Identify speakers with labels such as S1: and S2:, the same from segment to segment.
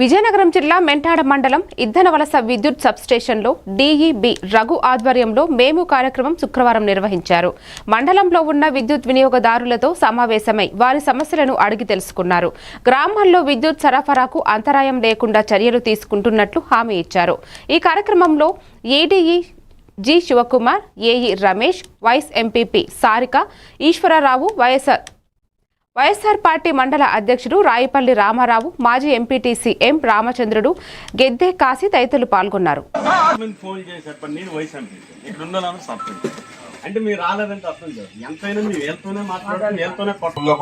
S1: విజయనగరం జిల్లా మెంటాడ మండలం ఇద్దనవలస విద్యుత్ సబ్స్టేషన్లో డీఈబి రఘు ఆధ్వర్యంలో మేము కార్యక్రమం శుక్రవారం నిర్వహించారు. మండలంలో ఉన్న విద్యుత్ వినియోగదారులతో సమావేశమై వారి సమస్యలను అడిగి తెలుసుకున్నారు. గ్రామాల్లో విద్యుత్ సరఫరాకు అంతరాయం లేకుండా చర్యలు తీసుకుంటున్నట్లు హామీ ఇచ్చారు. ఈ కార్యక్రమంలో ADE G Shivakumar AE Ramesh vice MPP Sarika Eswararao YSR YSR party మండల అధ్యక్షుడు రాయిపల్లి రామారావు మాజీ ఎంపీటీసీ ఎం రామచంద్రుడు గెద్దే కాశీ తదితరులు పాల్గొన్నారు.
S2: అంటే మీరు రాలేదంటే అర్థం కాదు. ఎంతైనా మీరు మాట్లాడాలి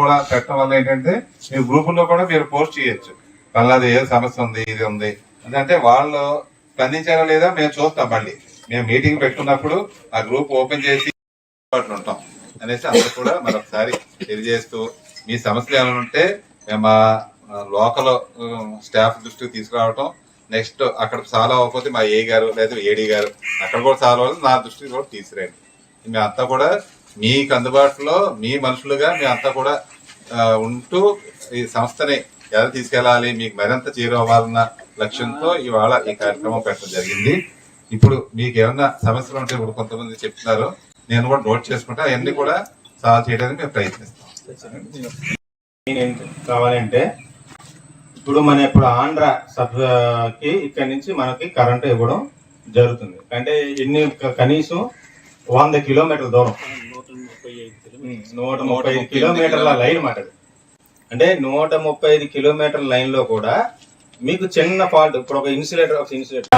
S3: కూడా వల్ల ఏంటంటే మీ గ్రూపుల్లో కూడా మీరు పోస్ట్ చేయొచ్చు. ఏ సమస్య ఉంది ఇది ఉంది. అంటే వాళ్ళు స్పందించారా లేదా మేము చూస్తాం మళ్ళీ. మేము మీటింగ్ పెట్టుకున్నప్పుడు ఆ గ్రూప్ ఓపెన్ చేసి ఉంటాం అనేసి అందరూ కూడా మరొకసారి తెలియజేస్తూ మీ సమస్యలు ఏమైనా ఉంటే మా లోకల్ స్టాఫ్ దృష్టికి తీసుకురావటం. నెక్స్ట్ అక్కడ సాల్వ్ అవ్వకపోతే మా ఏ గారు లేదా ఏడీ గారు అక్కడ కూడా సాల్వ్ అవ్వాలి నా దృష్టికి కూడా తీసుకురండి. మేమంతా కూడా మీకు అందుబాటులో మీ మనుషులుగా మేమంతా కూడా ఉంటూ ఈ సంస్థని ఎలా తీసుకెళ్ళాలి మీకు మరింత చేరువవ్వాలన్న లక్ష్యంతో ఇవాళ ఈ కార్యక్రమం పెట్టడం జరిగింది. ఇప్పుడు మీకు ఏమన్నా సమస్యలు ఉంటే ఇప్పుడు కొంతమంది చెప్తున్నారు. నేను కూడా నోట్ చేసుకుంటా అవన్నీ కూడా సాల్వ్ చేయడానికి మేము ప్రయత్నిస్తాం.
S4: ఏంటి కావాలంటే ఇప్పుడు మన ఇప్పుడు ఆంధ్ర సబ్కి ఇక్కడ నుంచి మనకి కరెంట్ ఇవ్వడం జరుగుతుంది. అంటే ఎన్ని కనీసం వంద కిలోమీటర్ల దూరం. నూట ముప్పై ఐదు కిలోమీటర్ల లైన్ మాట అంటే నూట ముప్పై ఐదు కిలోమీటర్ల లైన్లో కూడా మీకు చిన్న ఫాల్ట్ ఇప్పుడు ఒక ఇన్సులేటర్ ఒక ఇన్సులేటర్.